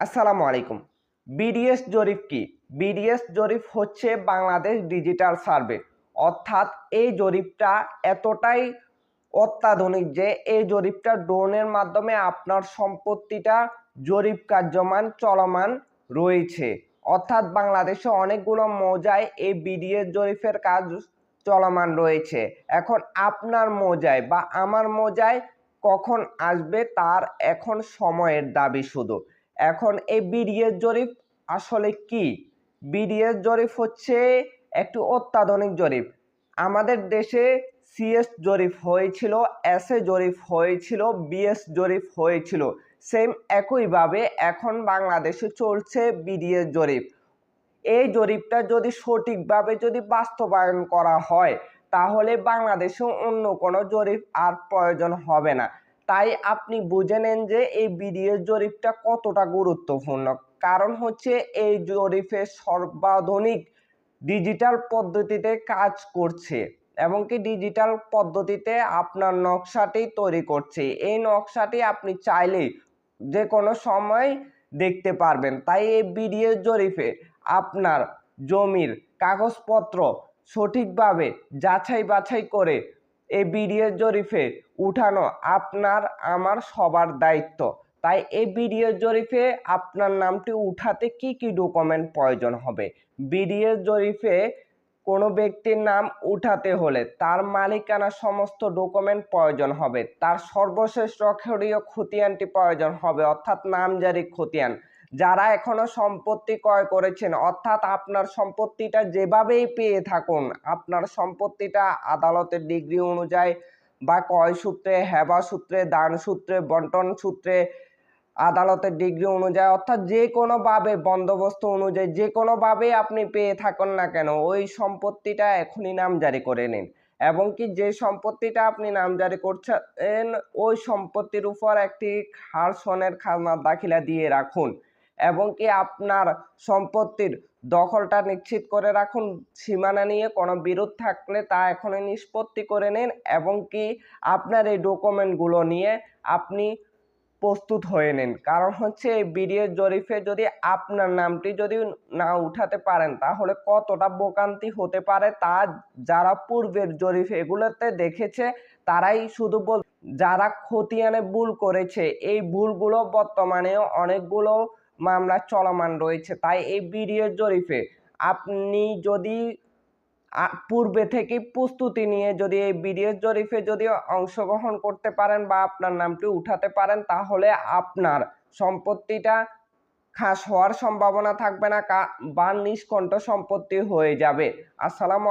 আসসালামু আলাইকুম। বিডিএস জরিপ কি? বিডিএস জরিপ হচ্ছে বাংলাদেশ ডিজিটাল সার্ভে। অর্থাৎ এই জরিপটা এতটাই অত্যাধুনিক যে এই জরিপটা ড্রোনের মাধ্যমে আপনার সম্পত্তিটা জরিপ কার্যমান চলমান রয়েছে। অর্থাৎ বাংলাদেশে অনেকগুলো মৌজায় এই বিডিএস জরিপের কাজ চলমান রয়েছে। এখন আপনার মৌজায় বা আমার মৌজায় কখন আসবে তার এখন সময়ের দাবি শুধু। এখন এই বিডিএস জরিপ আসলে কি? বিডিএস জরিপ হচ্ছে একটি অত্যাধুনিক জরিপ। আমাদের দেশে সিএস জরিপ হয়েছিল এসএ জরিপ হয়েছিল বিএস জরিপ হয়েছিল। সেম একইভাবে এখন বাংলাদেশে চলছে বিডিএস জরিপ। এই জরিপটা যদি সঠিকভাবে যদি বাস্তবায়ন করা হয়, তাহলে বাংলাদেশে অন্য কোনো জরিপ আর প্রয়োজন হবে না। তাই আপনি বুঝে নেন যে এই বিডিএস জরিপটা কতটা গুরুত্বপূর্ণ। কারণ হচ্ছে এই জরিপে সর্বাধুনিক ডিজিটাল পদ্ধতিতে কাজ করছে এবং কি ডিজিটাল পদ্ধতিতে আপনার নকশাটি তৈরি করছে। এই নকশাটি আপনি চাইলেই যে কোনো সময় দেখতে পারবেন। তাই এই বিডিএস জরিপে আপনার জমির কাগজপত্র সঠিকভাবে যাচাই বাছাই করে এই বিডিএস জরিফে উঠানো আপনার, আমার সবার দায়িত্ব। তাই এই বিডিএস জরিফে আপনার নামটি উঠাতে কি কি ডকুমেন্ট প্রয়োজন হবে? বিডিএস জরিফে কোনো ব্যক্তির নাম উঠাতে হলে তার মালিকানা সমস্ত ডকুমেন্ট প্রয়োজন হবে। তার সর্বশেষ রক্ষণীয় খতিয়ানটি প্রয়োজন হবে, অর্থাৎ নামজারি খতিয়ান। যারা এখনও সম্পত্তি ক্রয় করেছেন, অর্থাৎ আপনার সম্পত্তিটা যেভাবেই পেয়ে থাকুন, আপনার সম্পত্তিটা আদালতের ডিগ্রি অনুযায়ী বা ক্রয় সূত্রে, হেবা সূত্রে, দান সূত্রে, বন্টন সূত্রে, আদালতের ডিগ্রি অনুযায়ী, অর্থাৎ যে কোনোভাবে বন্দোবস্ত অনুযায়ী, যে কোনোভাবে আপনি পেয়ে থাকুন না কেন, ওই সম্পত্তিটা এখনই নামজারি করে নিন। এবং কি যে সম্পত্তিটা আপনি নামজারি করছেন, ওই সম্পত্তির উপর একটি হার সনের খাজনা দাখিলা দিয়ে রাখুন। এবং কি আপনার সম্পত্তির দখলটা নিশ্চিত করে রাখুন। সীমানা নিয়ে কোনো বিরোধ থাকলে তা এখনই নিষ্পত্তি করে নিন এবং কি আপনার এই ডকুমেন্টগুলো নিয়ে আপনি প্রস্তুত হয়ে নিন। কারণ হচ্ছে এই বিডিএস জরিপে যদি আপনার নামটি যদি না উঠাতে পারেন, তাহলে কতটা বোকান্তি হতে পারে তা যারা পূর্বের জরিপ এগুলোতে দেখেছে, তারাই শুধু বল যারা খতিয়ানে ভুল করেছে, এই ভুলগুলো বর্তমানে অনেকগুলো মামলা চলমান রয়েছে। তাই এই বিডিএস জরিপে আপনি যদি পূর্বে থেকে প্রস্তুতি নিয়ে যদি এই বিডিএস জরিপে যদি অংশগ্রহণ করতে পারেন বা আপনার নামটি উঠাতে পারেন, তাহলে আপনার সম্পত্তিটা খাস হওয়ার সম্ভাবনা থাকবে না বা নিষ্কণ্ঠ সম্পত্তি হয়ে যাবে। আসসালামু